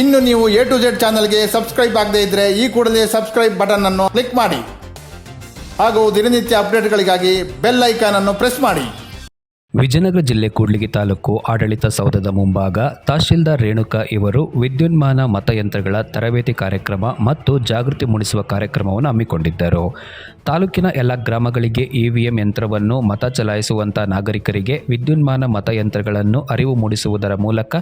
ಇನ್ನು ನೀವು A to Z ಚಾನಲ್ಗೆ ಸಬ್ಸ್ಕ್ರೈಬ್ ಆಗದೇ ಇದ್ದರೆ ಈ ಕೂಡಲೇ ಸಬ್ಸ್ಕ್ರೈಬ್ ಬಟನ್ ಅನ್ನು ಕ್ಲಿಕ್ ಮಾಡಿ. ಹಾಗೂ ದಿನನಿತ್ಯ ಅಪ್ಡೇಟ್ಗಳಿಗಾಗಿ ಬೆಲ್ ಐಕಾನ್ ಅನ್ನು ಪ್ರೆಸ್ ಮಾಡಿ. ವಿಜಯನಗರ ಜಿಲ್ಲೆ ಕೂಡ್ಲಿಗಿ ತಾಲೂಕು ಆಡಳಿತ ಸೌಧದ ಮುಂಭಾಗ ತಹಶೀಲ್ದಾರ್ ರೇಣುಕಾ ಇವರು ವಿದ್ಯುನ್ಮಾನ ಮತಯಂತ್ರಗಳ ತರಬೇತಿ ಕಾರ್ಯಕ್ರಮ ಮತ್ತು ಜಾಗೃತಿ ಮೂಡಿಸುವ ಕಾರ್ಯಕ್ರಮವನ್ನು ಹಮ್ಮಿಕೊಂಡಿದ್ದರು. ತಾಲೂಕಿನ ಎಲ್ಲ ಗ್ರಾಮಗಳಿಗೆ ಇವಿಎಂ ಯಂತ್ರವನ್ನು ಮತ ಚಲಾಯಿಸುವಂಥ ನಾಗರಿಕರಿಗೆ ವಿದ್ಯುನ್ಮಾನ ಮತಯಂತ್ರಗಳನ್ನು ಅರಿವು ಮೂಡಿಸುವುದರ ಮೂಲಕ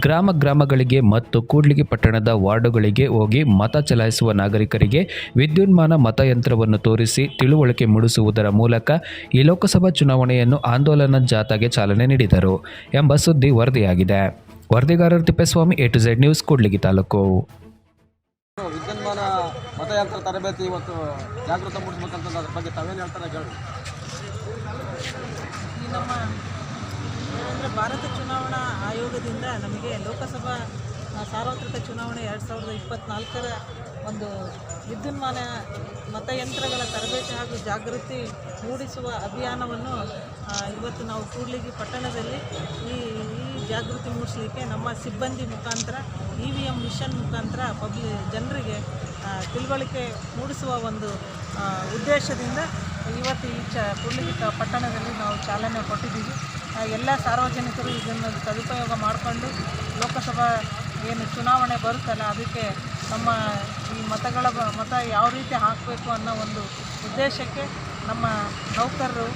ಗ್ರಾಮ ಗ್ರಾಮಗಳಿಗೆ ಮತ್ತು ಕೂಡ್ಲಿಗಿ ಪಟ್ಟಣದ ವಾರ್ಡುಗಳಿಗೆ ಹೋಗಿ ಮತ ಚಲಾಯಿಸುವ ನಾಗರಿಕರಿಗೆ ವಿದ್ಯುನ್ಮಾನ ಮತಯಂತ್ರವನ್ನು ತೋರಿಸಿ ತಿಳುವಳಿಕೆ ಮೂಡಿಸುವುದರ ಮೂಲಕ ಈ ಲೋಕಸಭಾ ಚುನಾವಣೆಯನ್ನು ಆಂದೋಲನ ಜಾಥಾಗೆ ಚಾಲನೆ ನೀಡಿದರು ಎಂಬ ಸುದ್ದಿ ವರದಿಯಾಗಿದೆ. ವರದಿಗಾರರು Tippeswamy A to Z news Kudligi taluk. ವಿದ್ಯುನ್ಮಾನ ಮತಯಂತ್ರ ತರಬೇತಿ ಇವತ್ತು ಜಾಗೃತ ಮೂಡಿಸ್ಬೇಕಂತ ಅದ್ರ ಬಗ್ಗೆ ತಾವೇನು ಹೇಳ್ತಾರೆ ಹೇಳಿ ಈ ನಮ್ಮ ಅಂದರೆ ಭಾರತ ಚುನಾವಣಾ ಆಯೋಗದಿಂದ ನಮಗೆ ಲೋಕಸಭಾ ಸಾರ್ವತ್ರಿಕ ಚುನಾವಣೆ ಎರಡು ಸಾವಿರದ ಇಪ್ಪತ್ತ್ನಾಲ್ಕರ ಒಂದು ವಿದ್ಯುನ್ಮಾನ ಮತಯಂತ್ರಗಳ ತರಬೇತಿ ಹಾಗೂ ಜಾಗೃತಿ ಮೂಡಿಸುವ ಅಭಿಯಾನವನ್ನು ಇವತ್ತು ನಾವು ಕೂಡ್ಲಿಗಿ ಪಟ್ಟಣದಲ್ಲಿ ಈ ಈ ಜಾಗೃತಿ ಮೂಡಿಸಲಿಕ್ಕೆ ನಮ್ಮ ಸಿಬ್ಬಂದಿ ಮುಖಾಂತರ ಇ ವಿ ಎಂ ಮಿಷನ್ ಮುಖಾಂತರ ಪಬ್ಲಿ ಜನರಿಗೆ ತಿಳುವಳಿಕೆ ಮೂಡಿಸುವ ಒಂದು ಉದ್ದೇಶದಿಂದ ಇವತ್ತು ಈ ಚ ಕೂಡ್ಲಿಗಿ ಪಟ್ಟಣದಲ್ಲಿ ನಾವು ಚಾಲನೆ ಕೊಟ್ಟಿದ್ದೀವಿ. ಎಲ್ಲ ಸಾರ್ವಜನಿಕರು ಇದನ್ನು ಸದುಪಯೋಗ ಮಾಡಿಕೊಂಡು ಲೋಕಸಭಾ ಏನು ಚುನಾವಣೆ ಬರುತ್ತಲ್ಲ, ಅದಕ್ಕೆ ನಮ್ಮ ಈ ಮತಗಳ ಮತ ಯಾವ ರೀತಿ ಹಾಕಬೇಕು ಅನ್ನೋ ಒಂದು ಉದ್ದೇಶಕ್ಕೆ ನಮ್ಮ ನೌಕರರು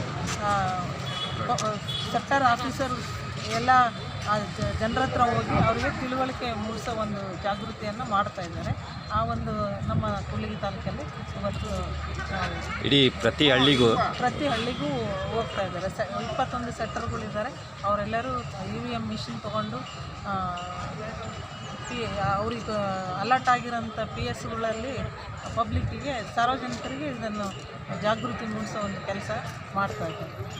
ಸೆಕ್ಟರ್ ಆಫೀಸರ್ ಎಲ್ಲ ಜನರ ಹತ್ರ ಹೋಗಿ ಅವರಿಗೆ ತಿಳುವಳಿಕೆ ಮೂಡಿಸೋ ಒಂದು ಜಾಗೃತಿಯನ್ನು ಮಾಡ್ತಾ ಇದ್ದಾರೆ. ಆ ಒಂದು ನಮ್ಮ ಕುಳ್ಳಿಗಿ ತಾಲೂಕಲ್ಲಿ ಇವತ್ತು ಇಡೀ ಪ್ರತಿ ಹಳ್ಳಿಗೂ ಪ್ರತಿ ಹಳ್ಳಿಗೂ ಹೋಗ್ತಾ ಇದ್ದಾರೆ. ಸ ಇಪ್ಪತ್ತೊಂದು ಸೆಕ್ಟರ್ಗಳಿದ್ದಾರೆ ಅವರೆಲ್ಲರೂ ಇ ವಿ ಎಂ ಮಿಷಿನ್ ತೊಗೊಂಡು ಪಿ ಅವ್ರಿಗೆ ಅಲರ್ಟ್ ಆಗಿರೋಂಥ ಪಿ ಎಸ್ಗಳಲ್ಲಿ ಪಬ್ಲಿಕ್ಕಿಗೆ ಸಾರ್ವಜನಿಕರಿಗೆ ಇದನ್ನು ಜಾಗೃತಿ ಮೂಡಿಸೋ ಒಂದು ಕೆಲಸ ಮಾಡ್ತಾ ಇದ್ದಾರೆ.